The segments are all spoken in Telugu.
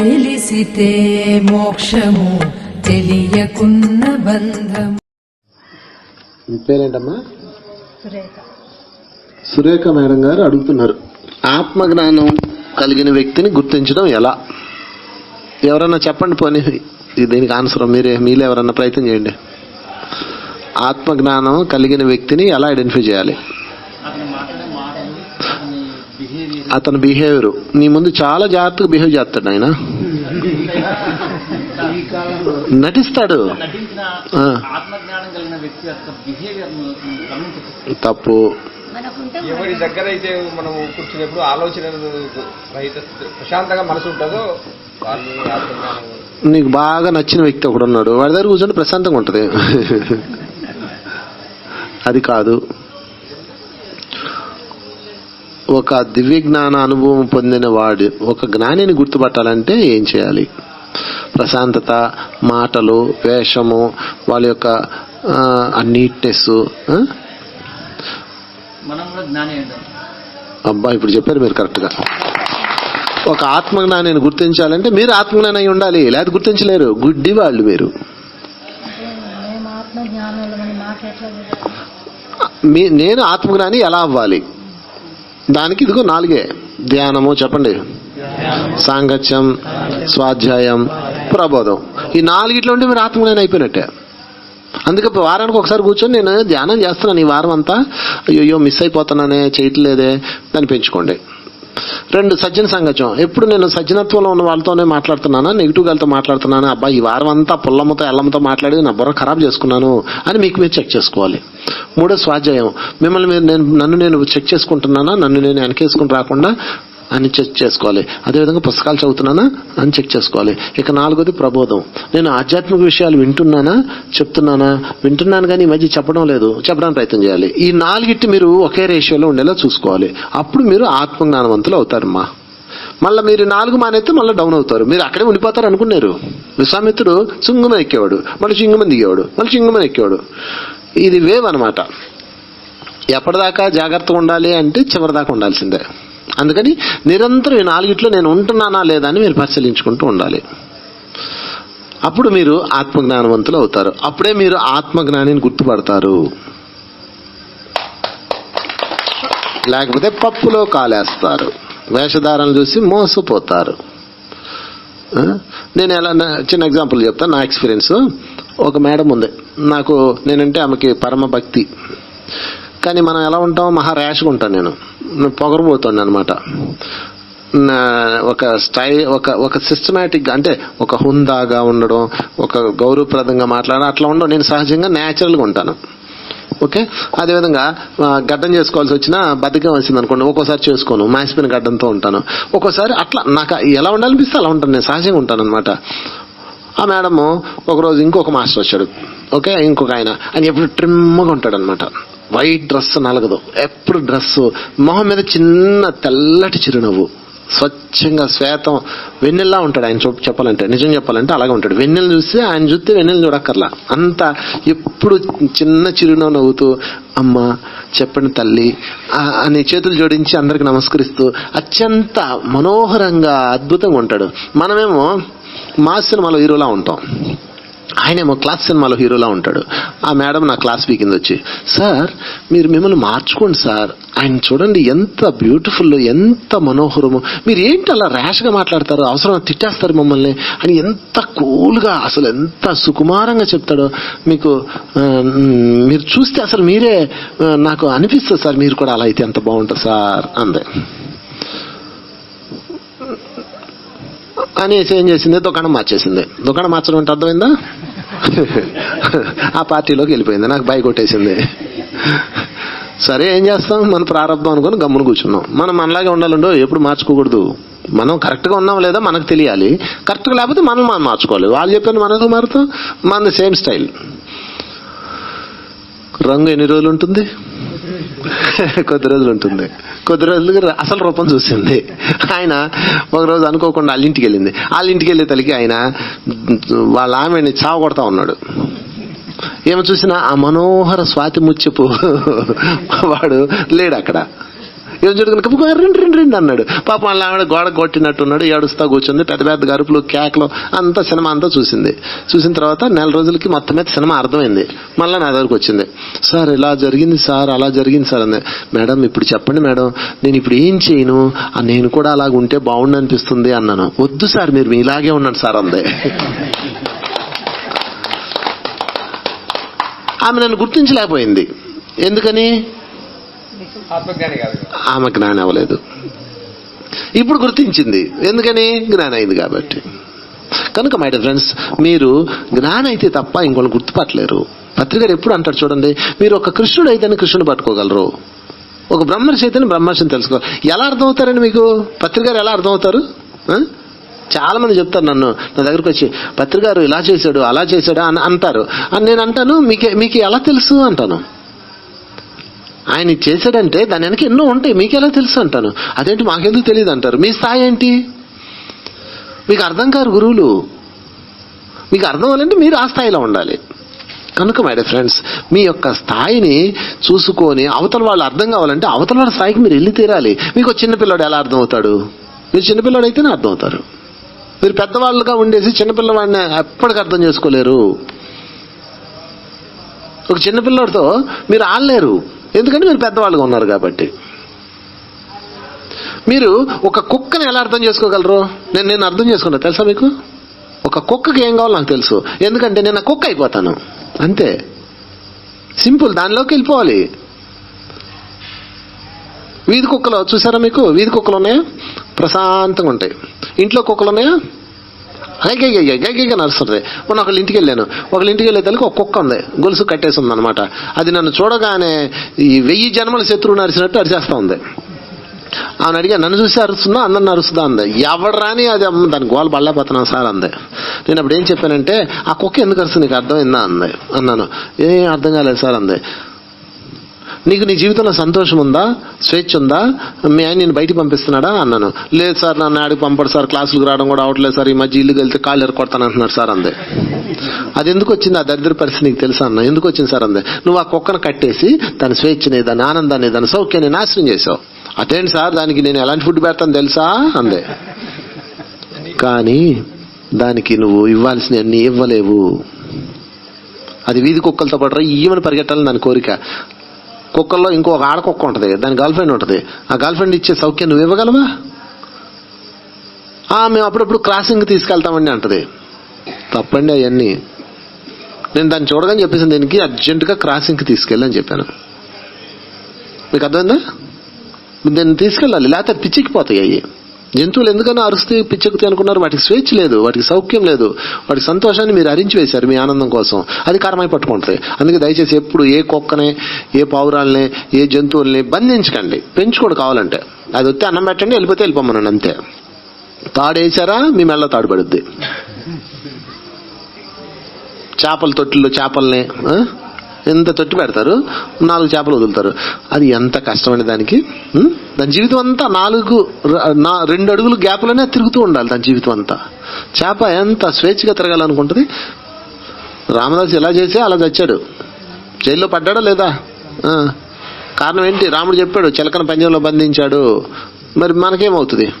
తెలిసితే మోక్షము తెలియకున్న బంధము. మీ పేరేంటమ్మా? సురేఖ. మేడం గారు అడుగుతున్నారు. ఆత్మజ్ఞానం కలిగిన వ్యక్తిని గుర్తించడం ఎలా? ఎవరన్నా చెప్పండి పోనీ. దీనికి ఆన్సర్. మీరే మీలో ఎవరన్నా ప్రయత్నం చేయండి. ఆత్మజ్ఞానం కలిగిన వ్యక్తిని ఎలా ఐడెంటిఫై చేయాలి? అతని బిహేవియర్ నీ ముందు చాలా జాగ్రత్తగా బిహేవ్ చేస్తాడు ఆయన నటిస్తాడు. మనకుంటే ఎవరి దగ్గర అయితే మనం కూర్చున్నప్పుడు ఆలోచన ప్రశాంతంగా మనసు ఉంటుందో నీకు బాగా నచ్చిన వ్యక్తి ఒకడు ఉన్నాడు. వాడి దగ్గర కూర్చొని ప్రశాంతంగా ఉంటది. అది కాదు. ఒక దివ్య జ్ఞాన అనుభవం పొందిన వాడు ఒక జ్ఞానిని గుర్తుపట్టాలంటే ఏం చేయాలి? ప్రశాంతత మాటలు వేషము వాళ్ళ యొక్క నీట్నెస్ అబ్బా ఇప్పుడు చెప్పారు మీరు కరెక్ట్గా. ఒక ఆత్మజ్ఞానిని గుర్తించాలంటే మీరు ఆత్మజ్ఞాని అయి ఉండాలి లేదా గుర్తించలేరు. గుడ్డి వాళ్ళు మీరు? మీ నేను ఆత్మజ్ఞాని ఎలా అవ్వాలి? దానికి ఇదిగో నాలుగే. ధ్యానము చెప్పండి. సాంగత్యం స్వాధ్యాయం ప్రబోధం. ఈ నాలుగిట్లో ఉంటే మీరు ఆత్మజ్ఞానం అయిపోయినట్టే. అందుకే వారానికి ఒకసారి కూర్చొని నేను ధ్యానం చేస్తున్నాను ఈ వారం అంతా అయ్యో మిస్ అయిపోతున్నానే చేయట్లేదే దాన్ని పెంచుకోండి. రెండు సజ్జన సంగత్యం ఎప్పుడు నేను సజ్జనత్వంలో ఉన్న వాళ్ళతోనే మాట్లాడుతున్నానా? నెగిటివ్ గాలతో మాట్లాడుతున్నానా? అబ్బా ఈ వారం అంతా పుల్లమ్మతో ఎల్లమ్మతో మాట్లాడి నా బుర్ర ఖరాబ్ చేసుకున్నాను అని మీకు మీరు చెక్ చేసుకోవాలి. మూడో స్వాధ్యాయం. మిమ్మల్ని నేను నన్ను నేను చెక్ చేసుకుంటున్నానా? నన్ను నేను వెనకేసుకుని రాకుండా అని చెక్ చేసుకోవాలి. అదేవిధంగా పుస్తకాలు చదువుతున్నానా అని చెక్ చేసుకోవాలి. ఇక నాలుగోది ప్రబోధం. నేను ఆధ్యాత్మిక విషయాలు వింటున్నానా? చెప్తున్నానా? వింటున్నాను కానీ ఈ మధ్య చెప్పడం లేదు. చెప్పడానికి ప్రయత్నం చేయాలి. ఈ నాలుగిట్టి మీరు ఒకే రేషియోలో ఉండేలా చూసుకోవాలి. అప్పుడు మీరు ఆత్మజ్ఞానవంతులు అవుతారమ్మా. మళ్ళీ మీరు నాలుగు మానైతే మళ్ళీ డౌన్ అవుతారు. మీరు అక్కడే ఉండిపోతారు అనుకున్నారు. విశ్వామిత్రుడు చుంగుమని ఎక్కేవాడు. మళ్ళీ చింగుమని దిగేవాడు. మళ్ళీ చింగుమని ఎక్కేవాడు. ఇది వేవ్ అనమాట ఎప్పటిదాకా జాగ్రత్తగా ఉండాలి అంటే చివరిదాకా ఉండాల్సిందే. అందుకని నిరంతరం ఈ నాలుగిట్లో నేను ఉంటున్నానా లేదా అని మీరు పరిశీలించుకుంటూ ఉండాలి. అప్పుడు మీరు ఆత్మజ్ఞానవంతులు అవుతారు. అప్పుడే మీరు ఆత్మజ్ఞానిని గుర్తుపడతారు. లేకపోతే పప్పులో కాలేస్తారు. వేషధారణ చూసి మోసపోతారు. నేను ఎలా చిన్న ఎగ్జాంపుల్ చెప్తాను నా ఎక్స్పీరియన్స్. ఒక మేడం ఉంది. నాకు నేనంటే ఆమెకి పరమ భక్తి కానీ మనం ఎలా ఉంటాం మహా ర్యాష్గా ఉంటాను నేను. పొగరబోతాను అనమాట ఒక స్టై ఒక ఒక సిస్టమేటిక్ అంటే ఒక హుందాగా ఉండడం ఒక గౌరవప్రదంగా మాట్లాడడం అట్లా ఉండడం నేను సహజంగా న్యాచురల్గా ఉంటాను. ఓకే? అదేవిధంగా గడ్డం చేసుకోవాల్సి వచ్చినా బద్దకం వచ్చింది అనుకోండి ఒక్కోసారి చేసుకోను మాసిపోయిన గడ్డంతో ఉంటాను. ఒక్కోసారి అట్లా నాకు ఎలా ఉండాలనిపిస్తే అలా ఉంటాను నేను సహజంగా ఉంటాను అనమాట ఆ మేడము ఒకరోజు ఇంకొక మాస్టర్ వచ్చాడు. ఓకే ఇంకొక ఆయన. ఆయన ఎప్పుడు ట్రిమ్గా ఉంటాడు అనమాట వైట్ డ్రెస్ నలగదు. ఎప్పుడు డ్రెస్ మొహం మీద చిన్న తెల్లటి చిరునవ్వు. స్వచ్ఛంగా శ్వేతం. వెన్నెల్లా ఉంటాడు ఆయన చూ- చెప్పాలంటే. నిజం చెప్పాలంటే అలాగే ఉంటాడు. వెన్నెల చూస్తే ఆయన చూస్తే వెన్నెల చూడక్కర్లా. అంత ఎప్పుడు చిన్న చిరునవ్వు నవ్వుతూ అమ్మ చెప్పండి తల్లి అని చేతులు జోడించి అందరికి నమస్కరిస్తూ అత్యంత మనోహరంగా అద్భుతంగా ఉంటాడు. మనమేమో మా సినిమాలో హీరోలా ఉంటాం. ఆయనేమో క్లాస్ సినిమాలో హీరోలా ఉంటాడు. ఆ మేడం నా క్లాస్ వీకింది వచ్చి సార్ మీరు మిమ్మల్ని మార్చుకోండి సార్. ఆయన చూడండి ఎంత బ్యూటిఫుల్ ఎంత మనోహరము. మీరు ఏంటి అలా ర్యాష్గా మాట్లాడతారు? అవసరం తిట్టేస్తారు మమ్మల్ని. అని ఎంత కూల్గా అసలు ఎంత సుకుమారంగా చెప్తాడో మీకు మీరు చూస్తే అసలు మీరే నాకు అనిపిస్తుంది సార్ మీరు కూడా అలా అయితే ఎంత బాగుంటుంది సార్ అందే. అనేసి ఏం చేసింది? దుకాణం మార్చేసింది. దుకాణం మార్చడం అంటే అర్థమైందా? ఆ పార్టీలోకి వెళ్ళిపోయింది. నాకు బై కొట్టేసింది. సరే ఏం చేస్తాం? మన ప్రారంభం అనుకుని గమ్మున కూర్చున్నాం. మనం మనలాగే ఉండాలండో ఎప్పుడు మార్చుకోకూడదు. మనం కరెక్ట్గా ఉన్నాం లేదా మనకు తెలియాలి. కరెక్ట్గా లేకపోతే మనం మనం మార్చుకోవాలి. వాళ్ళు చెప్పిన మనకు మారుతాం? మన సేమ్ స్టైల్ రంగు ఎన్ని రోజులు ఉంటుంది? కొద్ది రోజులు ఉంటుంది. కొద్ది రోజులు అసలు రూపం చూసింది. ఆయన ఒక రోజు అనుకోకుండా వాళ్ళ ఇంటికి వెళ్ళింది. వాళ్ళ ఇంటికి వెళ్ళే తల్లికి ఆయన వాళ్ళ ఆమెని చావ కొడతా ఉన్నాడు. ఏమో చూసినా ఆ మనోహర స్వాతి ముచ్చపు వాడు లేడు అక్కడ. ఏం జరుగుతుంది రెండు రెండు రెండు అన్నాడు. పాపం వాళ్ళ ఆవిడ గోడ కొట్టినట్టున్నాడు ఏడుస్తా కూర్చుంది. పెద్ద పెద్ద గరుపులు కేకలు అంతా సినిమా అంతా చూసింది. చూసిన తర్వాత నెల రోజులకి మొత్తం మీద సినిమా అర్థమైంది. మళ్ళీ నా దగ్గరకు వచ్చింది. సార్ ఇలా జరిగింది సార్ అలా జరిగింది సార్ అంది. మేడం ఇప్పుడు చెప్పండి మేడం నేను ఇప్పుడు ఏం చేయను? నేను కూడా అలాగ ఉంటే బాగుండు అనిపిస్తుంది అన్నాను. వద్దు సార్ మీరు ఇలాగే ఉన్నాను సార్ అందే. ఆమె నన్ను గుర్తించలేకపోయింది. ఎందుకని? ఆమె జ్ఞానం అవ్వలేదు. ఇప్పుడు గుర్తించింది. ఎందుకని? జ్ఞానం అయింది కాబట్టి. కనుక మై డియర్ ఫ్రెండ్స్ మీరు జ్ఞానం అయితే తప్ప ఇంకోళ్ళు గుర్తుపట్టలేరు. పత్రికలు ఎప్పుడు అంటాడు చూడండి మీరు ఒక కృష్ణుడు అయితేనే కృష్ణుడు పట్టుకోగలరు. ఒక బ్రహ్మర్షి అయితేనే బ్రహ్మర్షిని తెలుసుకో. ఎలా అర్థమవుతారండి మీకు? పత్రికారు ఎలా అర్థమవుతారు? ఆ? చాలా మంది చెప్తారు నన్ను. నా దగ్గరకు వచ్చి పత్రికారు ఇలా చేశాడు అలా చేశాడు అని అంటారు. అని నేను అంటాను మీకు మీకు ఎలా తెలుసు? అంటాను. ఆయన చేశాడంటే దాని వెనక ఎన్నో ఉంటాయి. మీకు ఎలా తెలుసు అంటాను? అదేంటి మాకెందుకు తెలియదు అంటారు? మీ స్థాయి ఏంటి? మీకు అర్థం కారు గురువులు. మీకు అర్థం అవ్వాలంటే మీరు ఆ స్థాయిలో ఉండాలి. కనుక మై ఫ్రెండ్స్ మీ యొక్క స్థాయిని చూసుకొని అవతల వాళ్ళు అర్థం కావాలంటే అవతల వాళ్ళ స్థాయికి మీరు వెళ్ళి తీరాలి. మీకు ఒక చిన్నపిల్లాడు ఎలా అర్థం అవుతాడు మీరు చిన్నపిల్లాడు అయితేనే అర్థం అవుతారు మీరు పెద్దవాళ్ళుగా ఉండేసి చిన్నపిల్లవాడిని ఎప్పటికీ అర్థం చేసుకోలేరు. ఒక చిన్నపిల్లడితో మీరు ఆడలేరు. ఎందుకంటే మీరు పెద్దవాళ్ళుగా ఉన్నారు కాబట్టి. మీరు ఒక కుక్కని ఎలా అర్థం చేసుకోగలరు? నేను నేను అర్థం చేసుకున్నా తెలుసా మీకు? ఒక కుక్కకి ఏం కావాలో నాకు తెలుసు. ఎందుకంటే నేను ఆ కుక్క అయిపోతాను. అంతే. సింపుల్ దానిలోకి వెళ్ళిపోవాలి. వీధి కుక్కలు చూసారా మీకు? వీధి కుక్కలు ఉన్నాయా? ప్రశాంతంగా ఉంటాయి. ఇంట్లో కుక్కలు ఉన్నాయా? గైగైగా నడుస్తుంది మొన్న ఒకళ్ళ ఇంటికి వెళ్ళాను ఒకళ్ళ ఇంటికి వెళ్ళే తల్లికి ఒక కుక్క ఉంది గొలుసు కట్టేసి ఉంది అనమాట అది నన్ను చూడగానే ఈ వెయ్యి జన్మల శత్రువు నరిచినట్టు అరిచేస్తా ఉంది ఆమెను అడిగా నన్ను చూసి అరుస్తుందా అందరిని అరుస్తుందా అంది ఎవడు రాని అది అమ్మ దాని గోల బళ్ళపోతున్నాను సార్ అంది నేను అప్పుడు ఏం చెప్పానంటే ఆ కుక్క ఎందుకు అరుస్తుంది నీకు అర్థమైందా అంది అన్నాను ఏం అర్థం కాలేదు సార్ అంది నీకు నీ జీవితంలో సంతోషం ఉందా? స్వేచ్ఛ ఉందా? మీ ఆయన నేను బయటికి పంపిస్తున్నాడా అన్నాను. లేదు సార్ నన్ను ఆడికి పంపడు సార్ క్లాసులకు రావడం కూడా అవట్లేదు సార్ ఈ మధ్య ఇల్లు వెళ్తే కాళ్ళు ఎరకొడతాను అంటున్నారు సార్ అందే. అది ఎందుకు వచ్చింది? ఆ దరిద్ర పరిస్థితి నీకు తెలుసా అన్న? ఎందుకు వచ్చింది సార్ అందే. నువ్వు ఆ కుక్కను కట్టేసి దాని స్వేచ్ఛని దాని ఆనందాన్ని దాని సౌఖ్యాన్ని నాశనం చేసావు అదేంటి సార్? దానికి నేను ఎలాంటి ఫుడ్ పెడతాను తెలుసా? అందే. కానీ దానికి నువ్వు ఇవ్వాల్సిన అన్ని ఇవ్వలేవు. అది వీధి కుక్కలతో పాటు రా ఈమెను పరిగెట్టాలని దాని కోరిక. కుక్కల్లో ఇంకో ఆడ కుక్క ఉంటుంది. దాని గర్ల్ ఫ్రెండ్ ఉంటుంది. ఆ గర్ల్ ఫ్రెండ్ ఇచ్చే సౌఖ్యం నువ్వు ఇవ్వగలవా? మేము అప్పుడప్పుడు క్రాసింగ్ తీసుకెళ్తామండి అంటది. తప్పండి అవన్నీ. నేను దాన్ని చూడగానే చెప్పేసి దీనికి అర్జెంటుగా క్రాసింగ్కి తీసుకెళ్ళని చెప్పాను. మీకు అర్థమైందా? దీన్ని తీసుకెళ్ళాలి. లేకపోతే పిచ్చెక్కిపోతాయి అవి జంతువులు ఎందుకన్నా అరుస్తూ పిచ్చెక్కుతాయి అనుకున్నారు? వాటికి స్వేచ్ఛ లేదు వాటికి సౌఖ్యం లేదు. వాటి సంతోషాన్ని మీరు అరించి వేశారు మీ ఆనందం కోసం. అది కారమై పట్టుకుంటాయి అందుకే దయచేసి ఎప్పుడు ఏ కుక్కని ఏ పావురాల్ని ఏ జంతువుల్ని బంధించకండి. పెంచుకోడు కావాలంటే. అది వస్తే అన్నం పెట్టండి వెళ్ళిపోతే వెళ్ళిపోమనండి అంతే. తాడు వేసారా మీ మెల్ల తాడు పడుద్ది చేపల తొట్టిలో చేపల్ని ఎంత తొట్టి పెడతారు? నాలుగు చేపలు వదులుతారు. అది ఎంత కష్టమైన దానికి దాని జీవితం అంతా నాలుగు నా రెండు అడుగులు గ్యాప్లోనే తిరుగుతూ ఉండాలి దాని జీవితం అంతా. చేప ఎంత స్వేచ్ఛగా తిరగాలనుకుంటుంది? రామదాస్ ఎలా చేస్తే అలా చచ్చాడు. జైల్లో పడ్డాడా లేదా? కారణం ఏంటి? రాముడు చెప్పాడు చిలకన పంజంలో బంధించాడు. మరి మనకేమవుతుంది?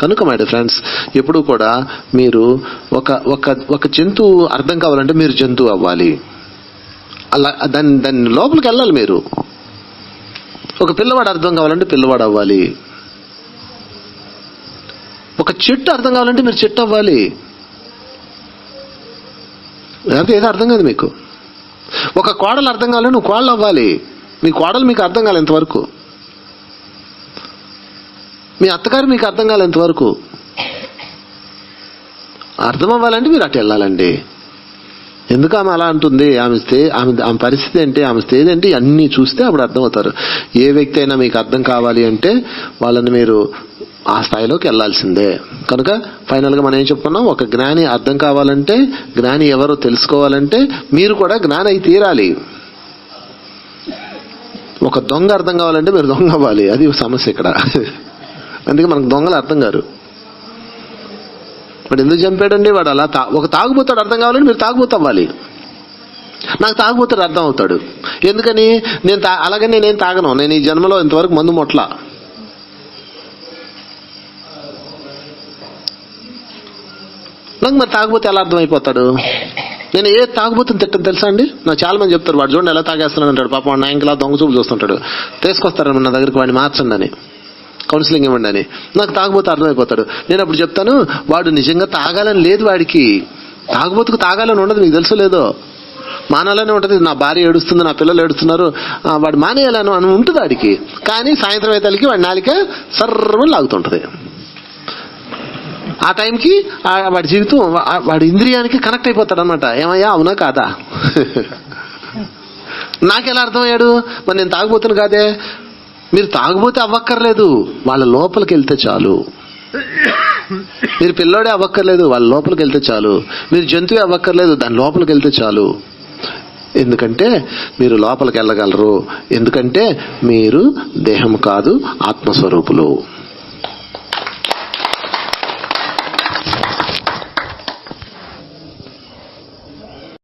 కనుక మై ఫ్రెండ్స్ ఎప్పుడు కూడా మీరు ఒక ఒక ఒక జంతువు అర్థం కావాలంటే మీరు జంతువు అవ్వాలి. అలా దాని దాని లోపలికి వెళ్ళాలి మీరు. ఒక పిల్లవాడు అర్థం కావాలంటే పిల్లవాడు అవ్వాలి. ఒక చెట్టు అర్థం కావాలంటే మీరు చెట్టు అవ్వాలి. లేకపోతే ఏదో అర్థం కాదు మీకు. ఒక కోడలు అర్థం కావాలంటే నువ్వు కోడలు అవ్వాలి. మీ కోడలు మీకు అర్థం కాలే ఇంతవరకు. మీ అత్తగారు మీకు అర్థం కాలే ఇంతవరకు. అర్థం అవ్వాలంటే మీరు అటు వెళ్ళాలండి. ఎందుకు ఆమె అలా అంటుంది? ఆమె స్టే ఆమె ఆమె పరిస్థితి ఏంటి? ఆమె స్టేజ్ ఏంటి? అన్నీ చూస్తే అప్పుడు అర్థమవుతారు. ఏ వ్యక్తి అయినా మీకు అర్థం కావాలి అంటే వాళ్ళని మీరు ఆ స్థాయిలోకి వెళ్ళాల్సిందే. కనుక ఫైనల్గా మనం ఏం చెప్పుకున్నాం ఒక జ్ఞాని అర్థం కావాలంటే జ్ఞాని ఎవరో తెలుసుకోవాలంటే మీరు కూడా జ్ఞాని అయి తీరాలి. ఒక దొంగ అర్థం కావాలంటే మీరు దొంగ అవ్వాలి. అది సమస్య ఇక్కడ. అందుకే మనకు దొంగలు అర్థం కారు. వాడు ఎందుకు చంపాడండి? వాడు అలా తా ఒక తాగుబోతాడు అర్థం కావాలని మీరు తాగుబోతు అవ్వాలి. నాకు తాగుబోతాడు అర్థం అవుతాడు. ఎందుకని? నేను తా అలాగే నేనేం తాగను. నేను ఈ జన్మలో ఇంతవరకు మందు మొట్ల నాకు మరి తాగబోతే ఎలా అర్థమైపోతాడు? నేను ఏ తాగుబోతుని తిట్టను తెలుసా అండి? నాకు చాలా మంది చెప్తారు వాడు చూడండి ఎలా తాగేస్తున్నాడు అంటాడు. పాపం నాయంకలా దొంగ చూపు చూస్తుంటాడు. తీసుకొస్తారని నా దగ్గరికి వాడిని మార్చండి అని. కౌన్సిలింగ్ ఇవ్వండి అని. నాకు తాగబోతే అర్థమైపోతాడు. నేను అప్పుడు చెప్తాను వాడు నిజంగా తాగాలని లేదు వాడికి. తాగబోతుకు తాగాలని ఉండదు మీకు తెలుసు లేదో? మానాలనే ఉంటుంది నా భార్య ఏడుస్తుంది నా పిల్లలు ఏడుస్తున్నారు వాడు మానేయాలను అని ఉంటుంది వాడికి. కానీ సాయంత్రం అయితే వాడి నాలిక సర్వం లాగుతుంటుంది. ఆ టైంకి వాడి జీవితం వాడి ఇంద్రియానికి కనెక్ట్ అయిపోతాడు అనమాట ఏమయ్యా అవునా కాదా? నాకెలా అర్థమయ్యాడు? మరి నేను తాగుబోతును కాదే? మీరు తాగుబోతే అవ్వక్కర్లేదు వాళ్ళ లోపలికి వెళ్తే చాలు. మీరు పిల్లోడే అవ్వక్కర్లేదు వాళ్ళ లోపలికి వెళ్తే చాలు. మీరు జంతువు అవ్వక్కర్లేదు దాని లోపలికి వెళ్తే చాలు. ఎందుకంటే మీరు లోపలికి వెళ్ళగలరు ఎందుకంటే మీరు దేహం కాదు ఆత్మస్వరూపులు.